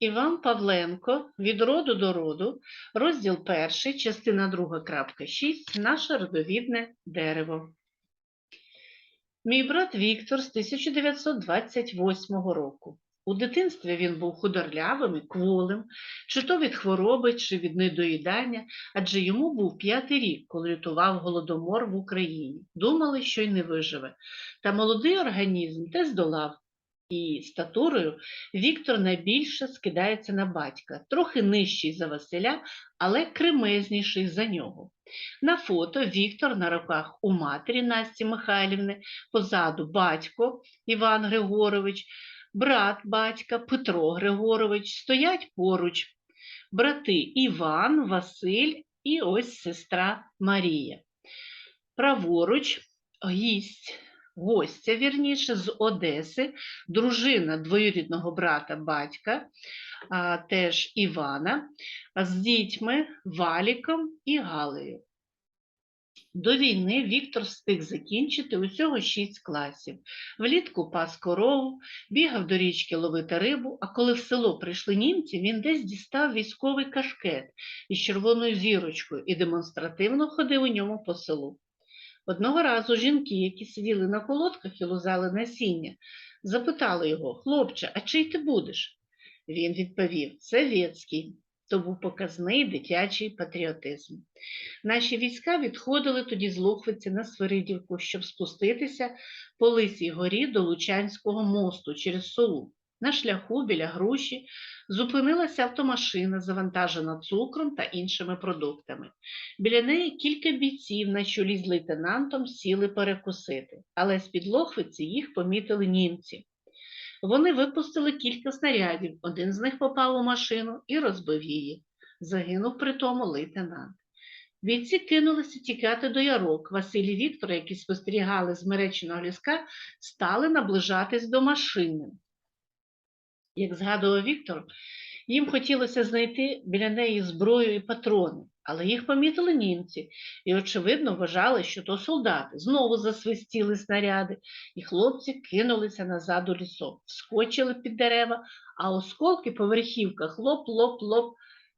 Іван Павленко від роду до роду, розділ 1, частина 2, крапка 6, наше родовідне дерево. Мій брат Віктор з 1928 року. У дитинстві він був худорлявим і кволим, чи то від хвороби, чи від недоїдання, адже йому був п'ятий рік, коли лютував голодомор в Україні. Думали, що й не виживе. Та молодий організм те здолав. І статурою Віктор найбільше скидається на батька, трохи нижчий за Василя, але кремезніший за нього. На фото Віктор на руках у матері Насті Михайлівни, позаду батько Іван Григорович, брат батька Петро Григорович стоять поруч. Брати Іван, Василь і ось сестра Марія. Праворуч гість, гостя, вірніше, з Одеси, дружина двоюрідного брата батька, теж Івана, з дітьми Валіком і Галею. До війни Віктор встиг закінчити усього шість класів. Влітку пас корову, бігав до річки ловити рибу, а коли в село прийшли німці, він десь дістав військовий кашкет із червоною зірочкою і демонстративно ходив у ньому по селу. Одного разу жінки, які сиділи на колодках і лузали насіння, запитали його, хлопче, а чий ти будеш? Він відповів, Советський. То був показний дитячий патріотизм. Наші війська відходили тоді з Лохвиці на Свиридівку, щоб спуститися по Лисій горі до Лучанського мосту через Солу. На шляху біля груші зупинилася автомашина, завантажена цукром та іншими продуктами. Біля неї кілька бійців на чолі з лейтенантом сіли перекусити, але з-під Лохвиці їх помітили німці. Вони випустили кілька снарядів, один з них попав у машину і розбив її. Загинув при тому лейтенант. Бійці кинулися тікати до ярок. Василь і Віктор, які спостерігали з мереченого ліска, стали наближатись до машини. Як згадував Віктор, їм хотілося знайти біля неї зброю і патрони, але їх помітили німці і, очевидно, вважали, що то солдати. Знову засвистіли снаряди, і хлопці кинулися назад у лісок, вскочили під дерева, а осколки по верхівках лоп-лоп-лоп.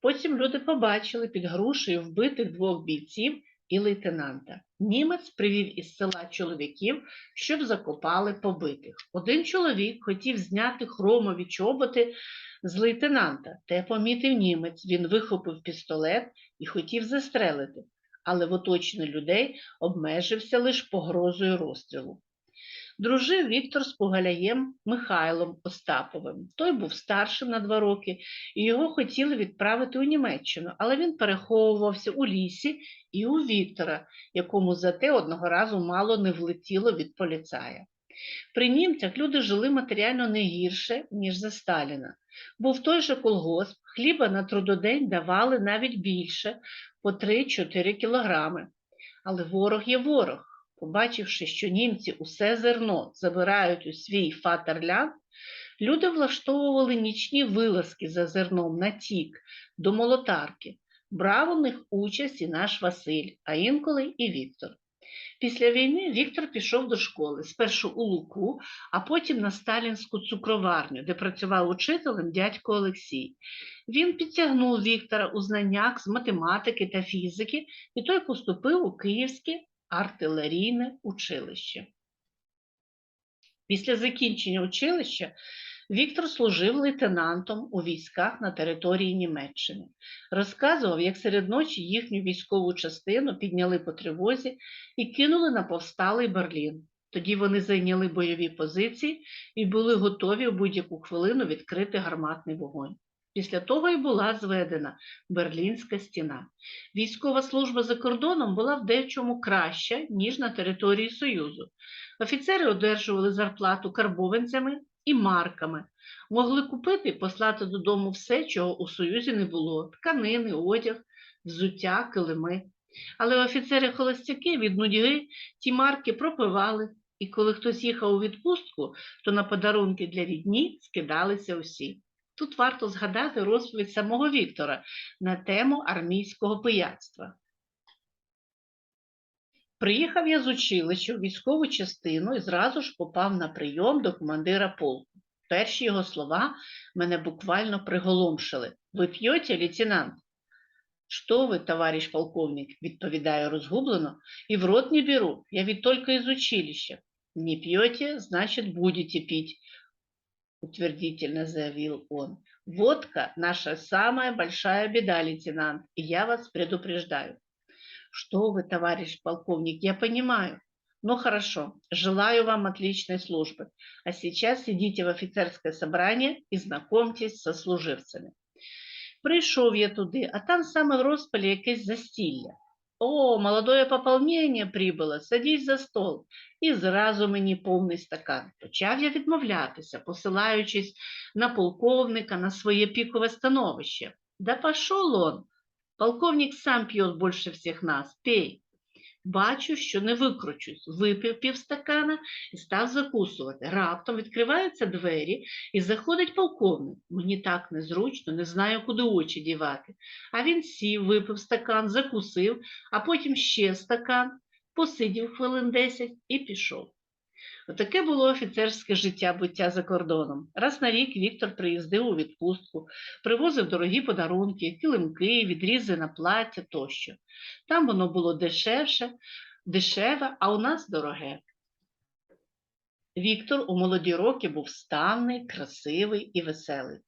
Потім люди побачили під грушею вбитих двох бійців і лейтенанта. Німець привів із села чоловіків, щоб закопали побитих. Один чоловік хотів зняти хромові чоботи з лейтенанта. Те помітив німець. Він вихопив пістолет і хотів застрелити, але в оточенні людей обмежився лише погрозою розстрілу. Дружив Віктор з Погаляєм Михайлом Остаповим. Той був старшим на два роки, і його хотіли відправити у Німеччину, але він переховувався у лісі і у Віктора, якому зате одного разу мало не влетіло від поліцая. При німцях люди жили матеріально не гірше, ніж за Сталіна. Був той же колгосп, хліба на трудодень давали навіть більше, по 3-4 кілограми. Але ворог є ворог. Побачивши, що німці усе зерно забирають у свій фатерлянд, люди влаштовували нічні вилазки за зерном на тік до молотарки. Брав у них участь і наш Василь, а інколи і Віктор. Після війни Віктор пішов до школи, спершу у Луку, а потім на сталінську цукроварню, де працював учителем дядько Олексій. Він підтягнув Віктора у знаннях з математики та фізики, і той поступив у Київське артилерійне училище. Після закінчення училища Віктор служив лейтенантом у військах на території Німеччини. Розказував, як серед ночі їхню військову частину підняли по тривозі і кинули на повсталий Берлін. Тоді вони зайняли бойові позиції і були готові в будь-яку хвилину відкрити гарматний вогонь. Після того і була зведена Берлінська стіна. Військова служба за кордоном була в дечому краща, ніж на території Союзу. Офіцери одержували зарплату карбованцями і марками, могли купити і послати додому все, чого у Союзі не було: тканини, одяг, взуття, килими. Але офіцери-холостяки від нудьги ті марки пропивали, і коли хтось їхав у відпустку, то на подарунки для рідні скидалися усі. Тут варто згадати розповідь самого Віктора на тему армійського пияцтва. Приїхав я з училища у військову частину і зразу ж попав на прийом до командира полку. Перші його слова мене буквально приголомшили. Ви п'єте, лейтенант? Что вы, товарищ полковник, відповідаю розгублено, і в рот не беру, я ведь только из училища. Не пьете, значит, будете пить, утвердительно заявил он. Водка – наша самая большая беда, лейтенант, и я вас предупреждаю. Что вы, товарищ полковник, я понимаю. Ну хорошо, желаю вам отличной службы. А сейчас идите в офицерское собрание и знакомьтесь со служивцами. Прийшов я туди, а там саме в розпалі якесь. О, молодое пополнення прибыло, садись за стол. І зразу мені повний стакан. Почав я відмовлятися, посилаючись на полковника, на своє пікове становище. Да пошел он. Полковник сам п'є більше всіх нас, пей. Бачу, що не викручусь, випив півстакана і став закусувати. Раптом відкриваються двері і заходить полковник. Мені так незручно, не знаю, куди очі дівати. А він сів, випив стакан, закусив, а потім ще стакан, посидів хвилин десять і пішов. Отаке було офіцерське життя буття за кордоном. Раз на рік Віктор приїздив у відпустку, привозив дорогі подарунки, килимки, відрізи на плаття тощо. Там воно було дешевше, дешеве, а у нас дороге. Віктор у молоді роки був станний, красивий і веселий.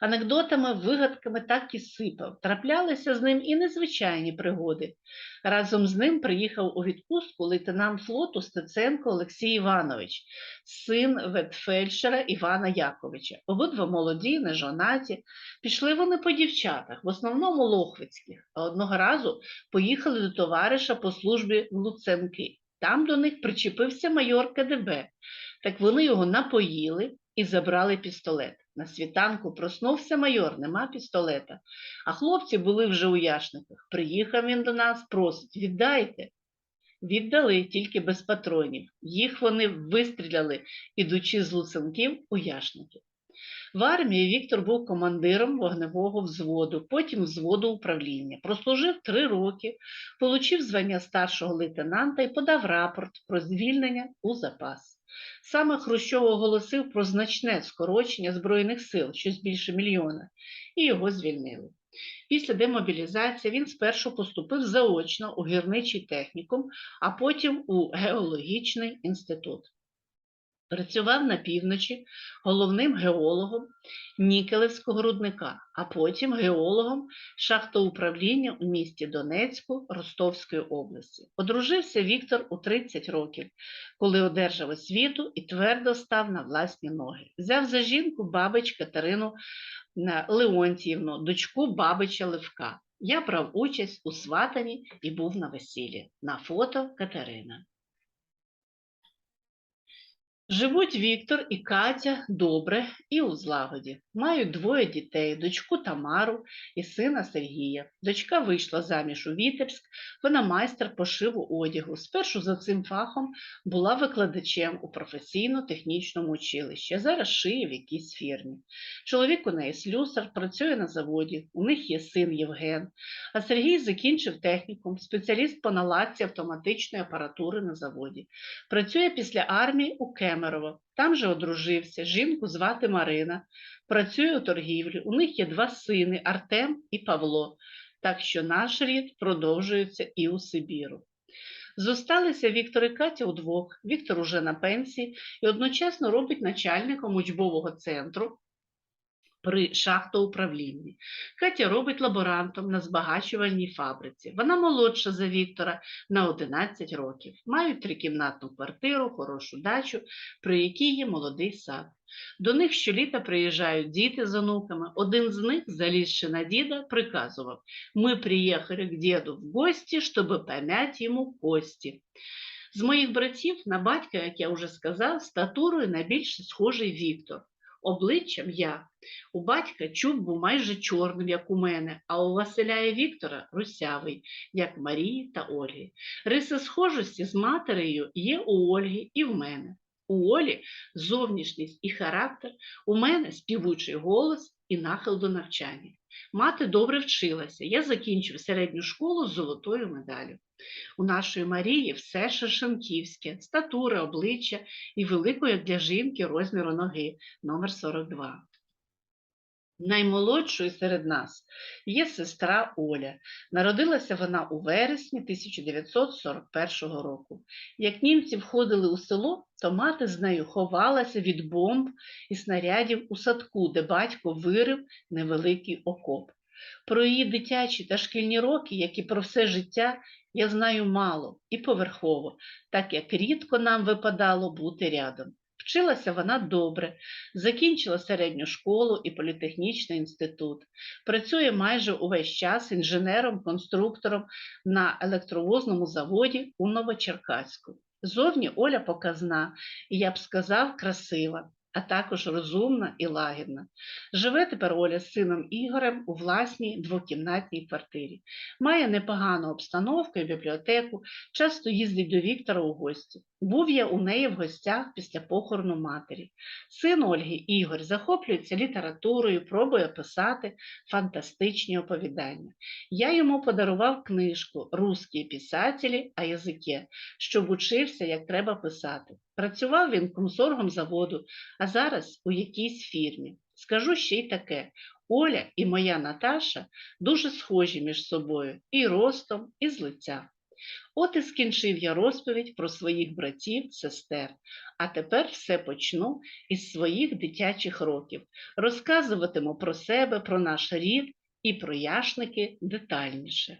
Анекдотами, вигадками так і сипав. Траплялися з ним і незвичайні пригоди. Разом з ним приїхав у відпустку лейтенант флоту Стеценко Олексій Іванович, син ветфельдшера Івана Яковича. Обидва молоді, нежонаті. Пішли вони по дівчатах, в основному лохвицьких, а одного разу поїхали до товариша по службі в Луценки. Там до них причепився майор КДБ. Так вони його напоїли і забрали пістолет. На світанку проснувся майор, нема пістолета. А хлопці були вже у яшниках. Приїхав він до нас, просить, віддайте. Віддали тільки без патронів. Їх вони вистріляли, ідучи з луценків у яшники. В армії Віктор був командиром вогневого взводу, потім взводу управління. Прослужив три роки, получив звання старшого лейтенанта і подав рапорт про звільнення у запас. Саме Хрущов оголосив про значне скорочення Збройних сил, щось більше мільйона, і його звільнили. Після демобілізації він спершу поступив заочно у гірничий технікум, а потім у геологічний інститут. Працював на півночі головним геологом Нікелевського рудника, а потім геологом шахтоуправління у місті Донецьку Ростовської області. Одружився Віктор у 30 років, коли одержав освіту і твердо став на власні ноги. Взяв за жінку бабич Катерину е, Леонтіївну, дочку бабича Левка. Я брав участь у сватанні і був на весіллі. На фото Катерина. Живуть Віктор і Катя добре і у злагоді. Мають двоє дітей, дочку Тамару і сина Сергія. Дочка вийшла заміж у Вітебськ, вона майстер пошиву одягу. Спершу за цим фахом була викладачем у професійно-технічному училищі, а зараз шиє в якійсь фірмі. Чоловік у неї слюсар, працює на заводі, у них є син Євген, а Сергій закінчив технікум, спеціаліст по наладці автоматичної апаратури на заводі. Працює після армії у Кемерово. Там же одружився. Жінку звати Марина. Працює у торгівлі. У них є два сини Артем і Павло. Так що наш рід продовжується і у Сибіру. Зосталися Віктор і Катя удвох. Віктор уже на пенсії і одночасно робить начальником учбового центру при шахтоуправлінні. Катя робить лаборантом на збагачувальній фабриці. Вона молодша за Віктора на 11 років. Мають трикімнатну квартиру, хорошу дачу, при якій є молодий сад. До них щоліта приїжджають діти з онуками. Один з них, залізши на діда, приказував «Ми приїхали к діду в гості, щоб помять йому кості». З моїх братів на батька, як я вже сказав, статурою найбільше схожий Віктор. Обличчям я. У батька чуб був майже чорним, як у мене, а у Василя і Віктора русявий, як Марії та Ольги. Риси схожості з матерею є у Ольги і в мене. У Олі зовнішність і характер, у мене співучий голос і нахил до навчання. Мати добре вчилася. Я закінчив середню школу з золотою медаллю. У нашої Марії все шершенківське, статура, обличчя і великої для жінки розміру ноги, номер 42. Наймолодшою серед нас є сестра Оля. Народилася вона у вересні 1941 року. Як німці входили у село, то мати з нею ховалася від бомб і снарядів у садку, де батько вирив невеликий окоп. Про її дитячі та шкільні роки, як і про все життя, я знаю мало і поверхово, так як рідко нам випадало бути рядом. Вчилася вона добре, закінчила середню школу і політехнічний інститут. Працює майже увесь час інженером-конструктором на електровозному заводі у Новочеркаську. Зовні Оля показна, і я б сказав, красива, а також розумна і лагідна. Живе тепер Оля з сином Ігорем у власній двокімнатній квартирі. Має непогану обстановку і бібліотеку, часто їздить до Віктора у гості. Був я у неї в гостях після похорону матері. Син Ольги Ігор захоплюється літературою, пробує писати фантастичні оповідання. Я йому подарував книжку «Русські писателі о язике», щоб учився, як треба писати. Працював він комсоргом заводу, а зараз у якійсь фірмі. Скажу ще й таке: Оля і моя Наташа дуже схожі між собою і ростом, і з лиця. От і скінчив я розповідь про своїх братів, сестер, а тепер все почну із своїх дитячих років. Розказуватиму про себе, про наш рід і про яшники детальніше.